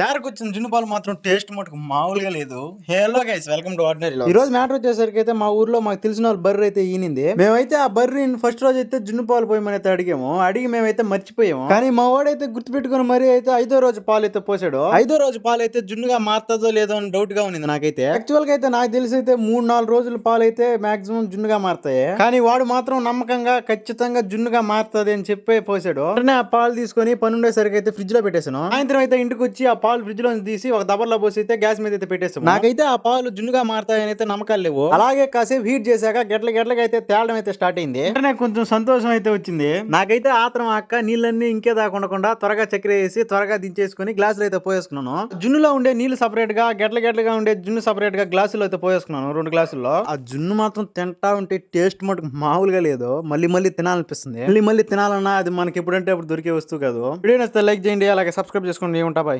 తేరకు వచ్చిన జున్ను పాలు మాత్రం టేస్ట్ మటుకు మామూలుగా లేదు. Hello guys welcome to ordinary ఈ రోజు మ్యాటర్ వచ్చేసరికి అయితే మా ఊర్లో మాకు తెలిసిన వాళ్ళు బర్రె అయితే ఈనింది మేమైతే ఆ బర్రెని ఫస్ట్ రోజు అయితే జున్ను పాలు పోయమని అయితే అడిగాము. అడిగి మేమైతే మర్చిపోయాము. కానీ మా వాడైతే గుర్తు పెట్టుకుని మరి అయితే ఐదో రోజు పాలు అయితే పోసాడు. ఐదో రోజు పాలు అయితే జున్నుగా మారుతుందో లేదో అని డౌట్గా ఉంది నాకైతే. యాక్చువల్గా అయితే నాకు తెలిసి అయితే మూడు నాలుగు రోజుల పాలు అయితే మాక్సిమం జున్నుగా మారుతాయి. కానీ వాడు మాత్రం నమ్మకంగా ఖచ్చితంగా జున్నుగా మారుతుంది అని చెప్పి పోసాడు. వెంటనే ఆ పాలు తీసుకొని పనుండేసరికి అయితే ఫ్రిడ్జ్లో పెట్టేసాను సాయంత్రం అయితే ఇంటికి వచ్చి ఆ పాలు ఫ్రిడ్జ్లో తీసి ఒక దబర్లో పోసి అయితే గ్యాస్ మీద అయితే పెట్టేసాను నాకైతే ఆ పాలు జున్నుగా మారుతాయని అయితే నమ్మకాలు లేవు. అలాగే కాసేపు హీట్ చేశాక గట్ల గట్లకి అయితే తేలడం అయితే స్టార్ట్ అయింది. వెంటనే కొంచెం సంతోషం అయితే వచ్చింది. నాకైతే ఆత్రం అక్క నీళ్ళన్నీ ఇంకే దాకుండా త్వరగా చక్కెర వేసి త్వరగా దించేసుకుని గ్లాసులు అయితే పోయేసుకున్నాను. జున్నులో ఉండే నీళ్ళు సపరేట్గా గట్ల గట్లగా ఉండే జున్ను సపరేట్గా గ్లాసులు అయితే పోయేసుకున్నాను రెండు గ్లాసుల్లో ఆ జున్ను మాత్రం తింటా ఉంటే టేస్ట్ మటుకు మామూలుగా లేదు. మళ్ళీ మళ్ళీ తినాలనిపిస్తుంది. మళ్ళీ మళ్ళీ తినాలన్నా అది మనకి ఎప్పుడంటే అప్పుడు దొరికే వస్తువు కాదు. వీడియో నచ్చితే లైక్ చేయండి అలాగే సబ్స్క్రైబ్ చేసుకోండి. ఉంటా బాయ్